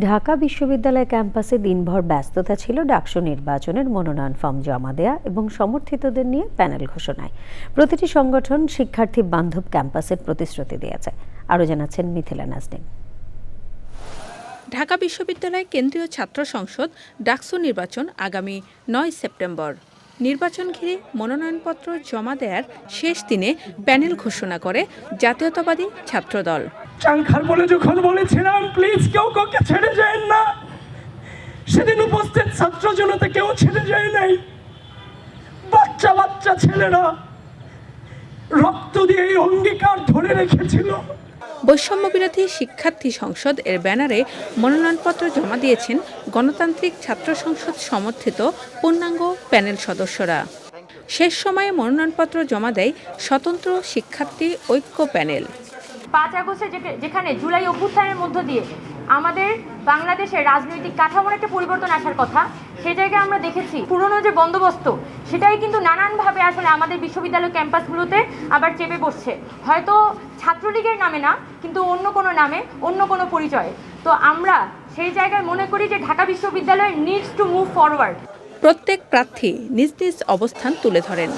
ঢাকা বিশ্ববিদ্যালয় ক্যাম্পাসে দিনভর ব্যস্ততা ছিল ডাকসু নির্বাচনের মনোনয়ন ফর্ম জমা দেয়া এবং সমর্থিতদের নিয়ে প্যানেল ঘোষণায়। প্রতিটি সংগঠন শিক্ষার্থী বান্ধব ক্যাম্পাসের প্রতিশ্রুতি দিয়েছে। আরও জানাচ্ছেন মিথিলা নাজনীন। ঢাকা বিশ্ববিদ্যালয় কেন্দ্রীয় ছাত্র সংসদ ডাকসু নির্বাচন আগামী নয় সেপ্টেম্বর। নির্বাচন ঘিরে মনোনয়নপত্র জমা দেওয়ার শেষ দিনে প্যানেল ঘোষণা করে জাতীয়তাবাদী ছাত্রদল। চাংখার বলে যখন বলেছিলাম, প্লিজ কেউ কাউকে ছেড়ে যায় না। সেদিন উপস্থিত ছাত্র জনতা কেউ ছেড়ে যায় নাই। বাচ্চা বাচ্চা ছেলেরা রক্ত দিয়ে এই অঙ্গীকার ধরে রেখেছিল। বৈষম্য বিরোধী শিক্ষার্থী সংসদ এর ব্যানারে মনোনয়নপত্র জমা দিয়েছেন গণতান্ত্রিক ছাত্র সংসদ সমর্থিত পূর্ণাঙ্গ প্যানেল সদস্যরা। শেষ সময়ে মনোনয়নপত্র জমা দেয় স্বতন্ত্র শিক্ষার্থী ঐক্য প্যানেল। পাঁচ আগস্টে যেখা- যেখানে জুলাই অভ্যুত্থানের মধ্য দিয়ে আমাদের বাংলাদেশের রাজনৈতিক কাঠামোর একটা পরিবর্তন আসার কথা সে জায়গায় আমরা দেখেছি পুরনো যে বন্দোবস্ত সেটাই কিন্তু নানানভাবে আসলে আমাদের বিশ্ববিদ্যালয় ক্যাম্পাসগুলোতে আবার চেপে বসছে। হয়তো ছাত্রলীগের নামে না কিন্তু অন্য কোনো নামে অন্য কোনো পরিচয়ে। তো আমরা সেই জায়গায় মনে করি যে ঢাকা বিশ্ববিদ্যালয় নিডস টু মুভ ফরওয়ার্ড প্রত্যেক প্রার্থী নিজ নিজ অবস্থান তুলে ধরেন।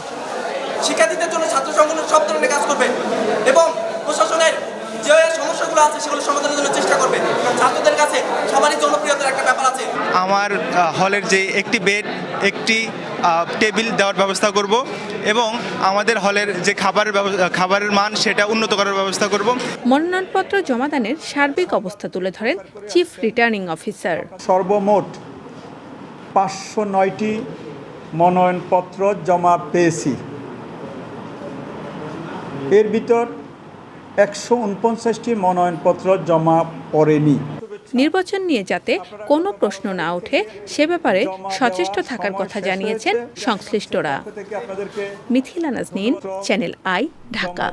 শিক্ষার্থীদের জন্য ছাত্র সংগঠন সব ধরনের কাজ করবে এবং প্রশাসনের যে সমস্যাগুলো আছে সেগুলো সমাধানের জন্য চেষ্টা করবে ছাত্রদের কাছে সবারই জনপ্রিয়তার একটা ব্যাপার আছে আমার হলের যে একটি বেড একটি টেবিল দেওয়ার ব্যবস্থা করব এবং আমাদের হলের যে খাবারের ব্যব- খাবারের মান সেটা উন্নত করার ব্যবস্থা করব। মনোনয়নপত্র জমাদানের সার্বিক অবস্থা তুলে ধরেন চিফ রিটার্নিং অফিসার। সর্বমোট পাঁচশো নয়টি মনোনয়নপত্র জমা পেয়েছি। এর ভিতর একশো উনপঞ্চাশটি মনোনয়নপত্র জমা পড়েনি। নির্বাচন নিয়ে যাতে কোনো প্রশ্ন না ওঠে, সে ব্যাপারে সচেষ্ট থাকার কথা জানিয়েছেন সংশ্লিষ্টরা। Mithila Nazneen, channel I, Dhaka.